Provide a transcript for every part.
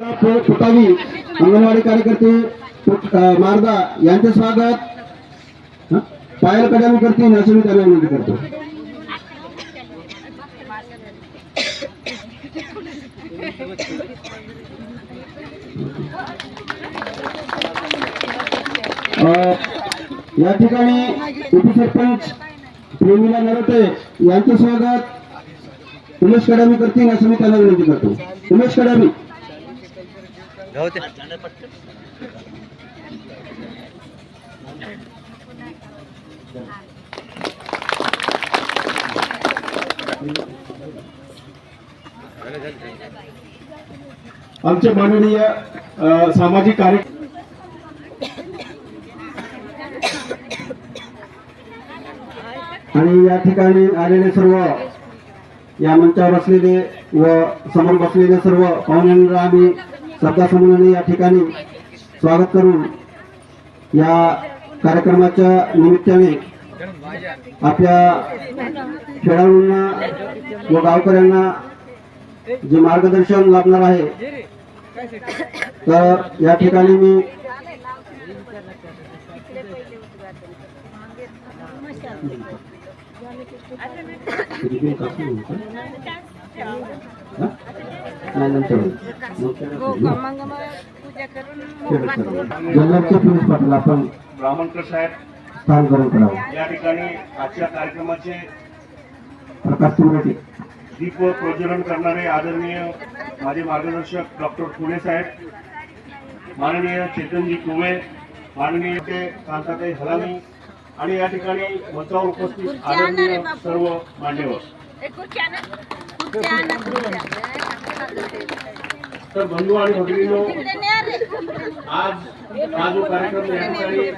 फु- फुटावी अंगणवाडी कार्यकर्ते मारदा यांचे स्वागत. पायल कडामी करतील असं मी त्यांना विनंती करतो या ठिकाणी उपसरपंच प्रेमिला नरोटे यांचे स्वागत. उमेश कडामी करतील असं मी त्यांना विनंती करतो. उमेश आमचे माननीय अ, सामाजिक कार्य आणि या ठिकाणी आलेले सर्व या मंचावर असलेले व समोर बसलेले सर्व पाहुण्यांना आम्ही श्रद्धासमूहाने या ठिकाणी स्वागत करून या कार्यक्रमाच्या निमित्ताने आपल्या खेळाडूंना व गावकऱ्यांना जे मार्गदर्शन लाभणार आहे तर या ठिकाणी मी नंतर जल्लादचे पोलीस पाटील आपण ब्राह्मणकर साहेब. स्थान ग्रहण करावं. या ठिकाणी आजच्या कार्यक्रमाचे प्रकाश तुरटे दीप प्रज्वलन करणारे आदरणीय माझे मार्गदर्शक डॉक्टर फुले साहेब माननीय चेतनजी कुवे माननीय ते कांताताई हलामी आणि या ठिकाणी मंचावर उपस्थित आदरणीय सर्व मान्यवर. तर बंधू आणि भगिनींनो आज हा जो कार्यक्रम या ठिकाणी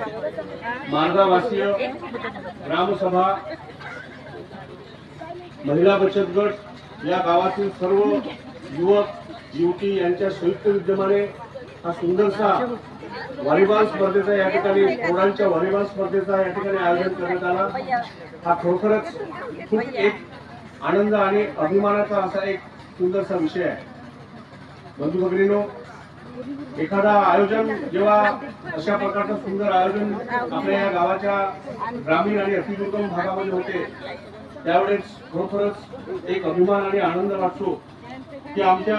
मार्गावासीय ग्रामसभा महिला बचत गट या गावातील सर्व युवक युवती यांच्या संयुक्त विद्यमाने हा सुंदरसा व्हॉलीबॉल स्पर्धेचा या ठिकाणी प्रौढांच्या व्हॉलीबॉल स्पर्धेचा या ठिकाणी आयोजन करण्यात आला. हा खरोखरच खूप एक आनंद आणि अभिमानाचा असा एक सुंदरसा विषय आहे. बंधू भगिनीनो एखादा आयोजन जेव्हा अशा प्रकारचं सुंदर आयोजन आपल्या या गावाच्या ग्रामीण आणि अतिदुर्गम भागामध्ये होते त्यावेळेस खरोखरच एक अभिमान आणि आनंद वाटतो की आमच्या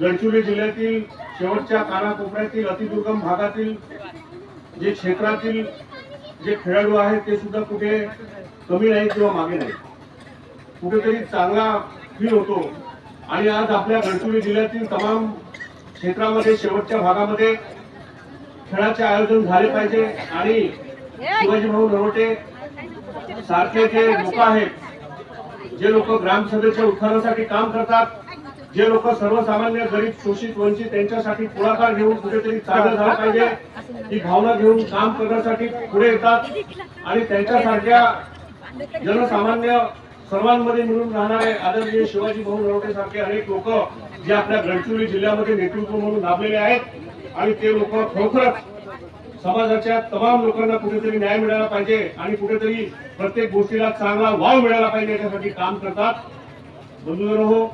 गडचिरोली जिल्ह्यातील शेवटच्या कानाकोपऱ्यातील अतिदुर्गम भागातील जे क्षेत्रातील जे खेळाडू आहेत ते सुद्धा कुठे कमी नाहीत किंवा मागे नाहीत. कुठेतरी चांगला फील होतो. आणि आज आपल्या गडचिरोली जिल्ह्यातील तमाम क्षेत्रामध्ये शेवटच्या भागामध्ये खेळाचे आयोजन झाले पाहिजे. आणि शिवाजी भाऊ नरोटे सारखे जे लोक आहेत जे लोक ग्रामसभेच्या उत्थानासाठी काम करतात जे लोक सर्वसामान्य गरीब शोषित वंचित त्यांच्यासाठी पुढाकार घेऊन कुठेतरी चांगलं झालं पाहिजे ही भावना घेऊन काम करण्यासाठी पुढे येतात. आणि त्यांच्यासारख्या जनसामान्य सर्वांमध्ये मिळून राहणारे आदरणीय शिवाजी भाऊ नरोटे सारखे अनेक लोक जे आपल्या गडचिरोली जिल्ह्यामध्ये नेतृत्व म्हणून लाभलेले आहेत. आणि ते लोक खरोखरच समाजाच्या तमाम लोकांना कुठेतरी न्याय मिळाला पाहिजे आणि कुठेतरी प्रत्येक गोष्टीला चांगला वाव मिळाला पाहिजे याच्यासाठी काम करतात. बंधुजन हो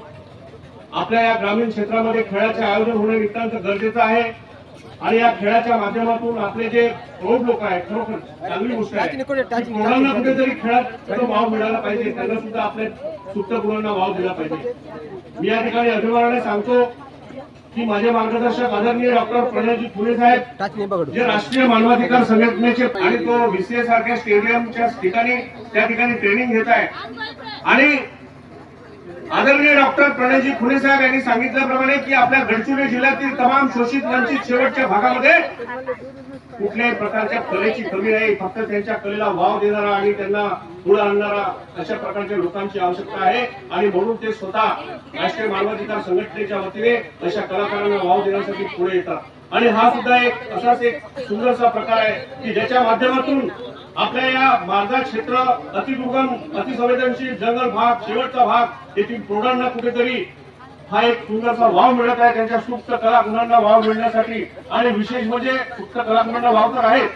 आपल्या या ग्रामीण क्षेत्रामध्ये खेळाचे आयोजन होणे नितांत गरजेचं आहे. आणि या खेळाच्या माध्यमातून आपले जे प्रौढ लोक आहेत खरोखर चांगली गोष्ट आहे. प्रौढांना कुठेतरी खेळात वाव मिळाला पाहिजे त्यांना सुद्धा आपल्या सुप्त गुणांना वाव दिला पाहिजे. मी या ठिकाणी अभिमानाने सांगतो की माझे मार्गदर्शक आदरणीय डॉक्टर प्रणयजी फुले साहेब जे राष्ट्रीय मानवाधिकार संघटनेचे आणि तो व्हीसीए सारख्या स्टेडियमच्या ठिकाणी त्या ठिकाणी ट्रेनिंग घेत आहे आणि आदरणीय डॉक्टर प्रणयजी खुले साहेब यांनी सांगितल्याप्रमाणे की आपल्या गडचिरोली जिल्ह्यातील तमाम शोषित वंचित शेवटच्या भागामध्ये कुठल्याही प्रकारच्या कलेची कमी नाही. फक्त त्यांच्या कलेला वाव देणारा आणि त्यांना पुढे आणणारा अशा प्रकारच्या लोकांची आवश्यकता आहे. आणि म्हणून ते स्वतः राष्ट्रीय मानवाधिकार संघटनेच्या वतीने अशा कलाकारांना वाव देण्यासाठी पुढे येतात. आणि हा सुद्धा एक असाच एक सुंदरसा प्रकार आहे की ज्याच्या माध्यमातून आपल्या या मार्गा क्षेत्र अतिदुर्गम अतिसंवेदनशील जंगल भाग शेवटचा भाग येथील प्रौढांना कुठेतरी हा एक सुंदरसा वाव मिळत आहे. त्यांच्या सुप्त कला गुणांना वाव मिळण्यासाठी आणि विशेष म्हणजे सुप्त कला गुणांना वाव तर आहे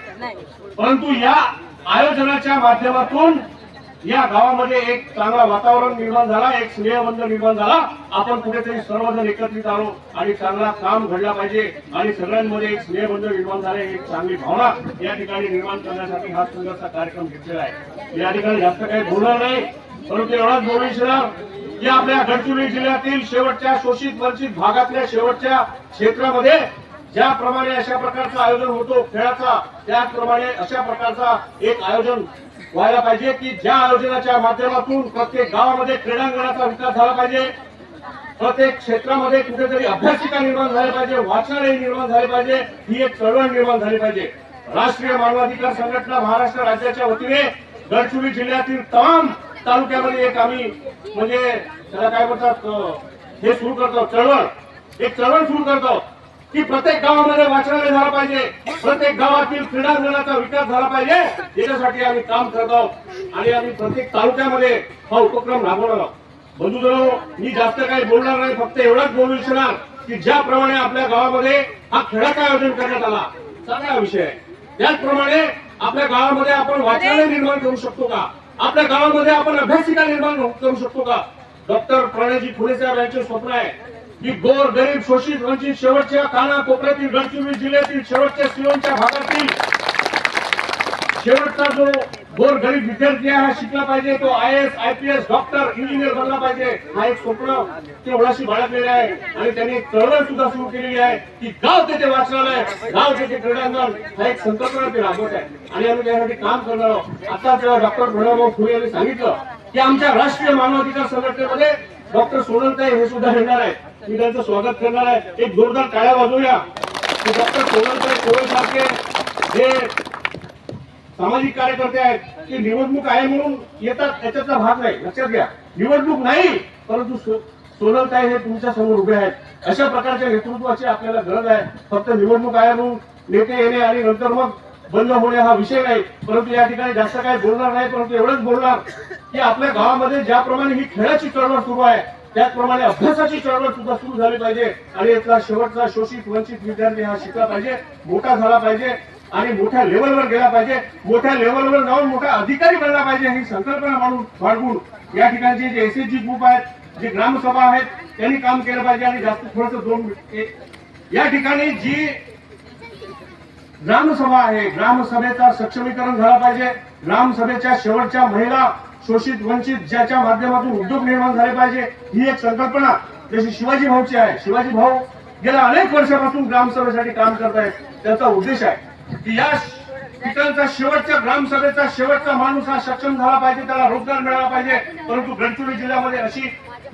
परंतु या आयोजनाच्या माध्यमातून या गावामध्ये एक चांगला वातावरण निर्माण झाला एक स्नेहबंध निर्माण झाला. आपण कुठेतरी सर्वजण एकत्रित आलो आणि चांगला काम घडला पाहिजे आणि सगळ्यांमध्ये एक स्नेहबंध निर्माण झाले एक चांगली भावना या ठिकाणी निर्माण करण्यासाठी हा सुंदरसा कार्यक्रम घेतलेला आहे. या ठिकाणी जास्त काही बोलणार नाही परंतु एवढाच बोलू इच्छिणार की आपल्या गडचिरोली जिल्ह्यातील शेवटच्या शोषित वंचित भागातल्या शेवटच्या क्षेत्रामध्ये ज्याप्रमाणे अशा प्रकारचं आयोजन होतो खेळाचा त्याचप्रमाणे अशा प्रकारचा एक आयोजन व्हायला पाहिजे की ज्या आयोजनाच्या माध्यमातून प्रत्येक गावामध्ये क्रीडांगणाचा विकास झाला पाहिजे. प्रत्येक क्षेत्रामध्ये कुठेतरी अभ्यासिका निर्माण झाले पाहिजे वाचनालय निर्माण झाले पाहिजे ही एक चळवळ निर्माण झाली पाहिजे. राष्ट्रीय मानवाधिकार संघटना महाराष्ट्र राज्याच्या वतीने गडचिरोली जिल्ह्यातील तमाम तालुक्यामध्ये एक आम्ही म्हणजे त्याला काय म्हणतात हे सुरू करतो चळवळ. एक चळवळ सुरू करतो. की प्रत्येक गावामध्ये वाचनालय झालं पाहिजे. प्रत्येक गावातील क्रीडांगणाचा विकास झाला पाहिजे. याच्यासाठी आम्ही काम करत आहोत. आणि आम्ही प्रत्येक तालुक्यामध्ये हा उपक्रम राबवणार आहोत. बंधुजनो मी जास्त काही बोलणार नाही. फक्त एवढंच बोलू इच्छिणार की ज्याप्रमाणे आपल्या गावामध्ये हा खेळाचं आयोजन करण्यात आला. चांगला विषय आहे. त्याचप्रमाणे आपल्या गावामध्ये आपण वाचनालय निर्माण करू शकतो का? आपल्या गावामध्ये आपण अभ्यासिका निर्माण करू शकतो का? डॉक्टर प्रणयजी फुले साहेब यांचे स्वप्न आहे. की गोर गरीब शोषित वंचित शेवटच्या काना कोपऱ्यातील गडचिरोली जिल्ह्यातील शेवटच्या सिओनच्या भागातील शेवटचा जो गोर गरीब विद्यार्थी आहे हा शिकला पाहिजे. तो I S I P S doctor engineer बनला पाहिजे. हा एक स्वप्न तेवढाशी ओळाशी बाळगलेले आहे. आणि त्यांनी एक चळवळ सुद्धा सुरू केलेली आहे की गाव तेथे वाचनालय गाव तेथे क्रीडांगण हा एक संकल्पना ते राबवत आहे. आणि आम्ही त्यासाठी काम करणार आहोत. आता जेव्हा डॉक्टर प्रणवभाऊ फुले यांनी सांगितलं की आमच्या राष्ट्रीय मानवाधिकार संघटनेमध्ये डॉक्टर सोनलताई हे सुद्धा येणार आहेत. मी त्यांचं स्वागत करणार आहे. एक जोरदार टाळ्या वाजवूया. की डॉक्टर सोनलताई कोळे सारखे हे सामाजिक कार्यकर्ते आहेत. की निवडणूक आहे म्हणून येतात. त्याच्यातला भाग नाही. लक्षात घ्या. निवडणूक नाही परंतु सोनल सोनलताई हे तुमच्यासमोर उभे आहेत. अशा प्रकारच्या नेतृत्वाची आपल्याला गरज आहे. फक्त निवडणूक आहे म्हणून नेते येणे आणि नंतर मग बंद होणे हा विषय नाही. परंतु या ठिकाणी जास्त काही बोलणार नाही परंतु एवढंच बोलणार की आपल्या गावामध्ये ज्याप्रमाणे ही खेळाची चळवळ सुरू आहे त्याचप्रमाणे अभ्यासाची चळवळ सुद्धा सुरू झाली पाहिजे. आणि यातला शेवटचा शोषित वंचित विद्यार्थी हा शिकला पाहिजे मोठा झाला पाहिजे आणि मोठ्या लेवलवर गेला पाहिजे. मोठ्या लेवलवर जाऊन मोठा अधिकारी बनला पाहिजे ही संकल्पना मांडून बाळगून. या ठिकाणचे जे एस एस जी ग्रुप आहेत जे ग्रामसभा आहेत त्यांनी काम केलं पाहिजे आणि जास्त थोडस दोन या ठिकाणी जी ग्रामसभा आहे. ग्रामसभेचा सक्षमीकरण झाला पाहिजे. ग्रामसभेच्या शेवटच्या महिला शोषित वंचित ज्याच्या माध्यमातून उद्योग निर्माण झाले पाहिजे ही एक संकल्पना जशी शिवाजी भाऊची आहे. शिवाजी भाऊ गेल्या अनेक वर्षापासून ग्रामसभेसाठी काम करतायत त्याचा उद्देश आहे की या पिकांचा शेवटच्या ग्रामसभेचा शेवटचा माणूस हा सक्षम झाला पाहिजे त्याला रोजगार मिळाला पाहिजे. परंतु गडचिरोली जिल्ह्यामध्ये अशी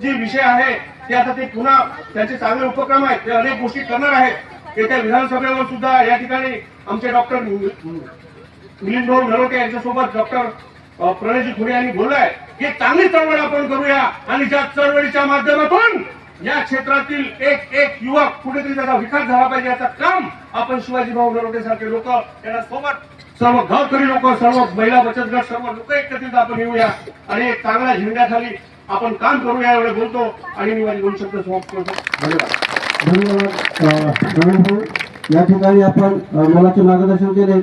जी विषय आहे ते आता ते पुन्हा त्यांचे चांगले उपक्रम आहेत. ते अनेक गोष्टी करणार आहेत. येत्या विधानसभेवर सुद्धा या ठिकाणी आमचे डॉक्टर मिलिंद भाऊ नरोटे यांच्यासोबत डॉक्टर प्रणयजी खुरे यांनी बोललाय की चांगली चळवळ आपण करूया आणि ज्या चळवळीच्या माध्यमातून या क्षेत्रातील एक एक युवक कुठेतरी त्याचा विकास झाला पाहिजे याचं काम आपण शिवाजी भाऊ नरोटे सारखे लोक यांना सोबत सर्व गावकरी लोक सर्व महिला बचत गट सर्व लोक एकत्रित आपण येऊया आणि एक चांगल्या झेंड्याखाली आपण काम करूया एवढे बोलतो आणि मी माझी दोन शब्द समाप्त करतो. धन्यवाद. धन्यवाद या ठिकाणी आपण मुलाचे मार्गदर्शन केले.